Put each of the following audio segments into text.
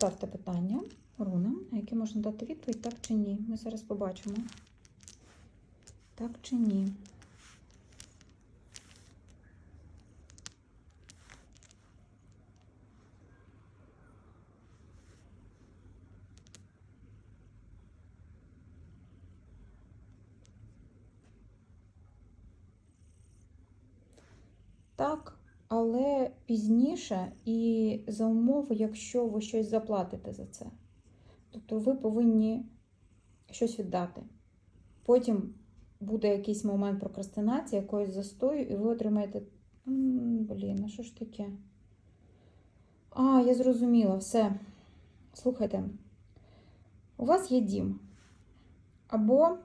ставте питання рунам, на яке можна дати відповідь, так чи ні. Ми зараз побачимо. Так чи ні. Так, але пізніше і за умови, якщо ви щось заплатите за це. Тобто ви повинні щось віддати. Потім буде якийсь момент прокрастинації, якоїсь застою, і ви отримаєте. Блін, а що ж таке? А, я зрозуміла, все. Слухайте, у вас є дім. Або,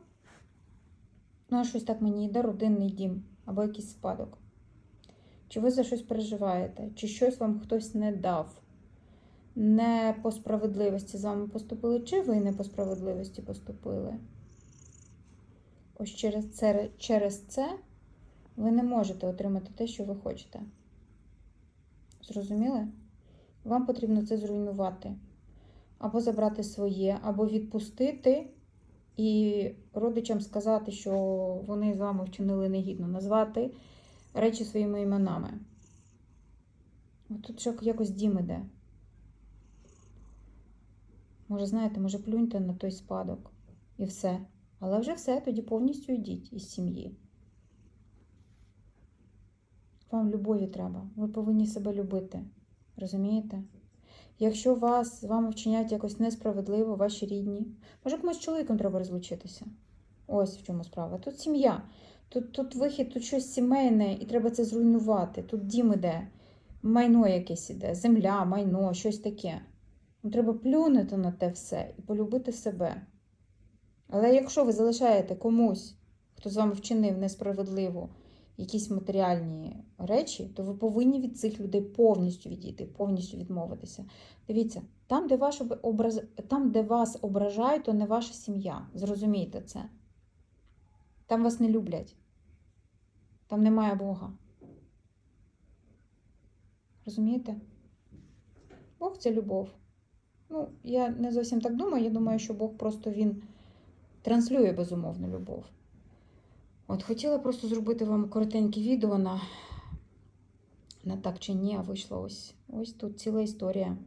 ну, щось так мені йде, родинний дім, або якийсь спадок. Чи ви за щось переживаєте, чи щось вам хтось не дав, не по справедливості з вами поступили, чи ви не по справедливості поступили? Ось через це, через це ви не можете отримати те, що ви хочете. Зрозуміли? Вам потрібно це зруйнувати. Або забрати своє, або відпустити і родичам сказати, що вони з вами вчинили негідно, назвати речі своїми іменами. От тут якось дім іде. Може, знаєте, може, плюньте на той спадок і все. Але вже все, тоді повністю йдіть із сім'ї. Вам любові треба. Ви повинні себе любити. Розумієте? Якщо вас вами вчиняють якось несправедливо, ваші рідні, може комусь з чоловіком треба розлучитися. Ось в чому справа. Тут сім'я. Тут, тут вихід, тут щось сімейне, і треба це зруйнувати. Тут дім іде, майно якесь іде, земля, майно, щось таке. Ну, Треба плюнути на те все і полюбити себе. Але якщо ви залишаєте комусь, хто з вами вчинив несправедливо якісь матеріальні речі, то ви повинні від цих людей повністю відійти, повністю відмовитися. Дивіться, там, де, ваш образ... там, де вас ображають, то не ваша сім'я. Зрозумійте це. Там вас не люблять. Там немає Бога. Розумієте? Бог це любов. Ну, я не зовсім так думаю. Я думаю, що Бог просто він транслює безумовну любов. От хотіла просто зробити вам коротеньке відео на, на так чи ні, а вийшло ось. Ось тут ціла історія.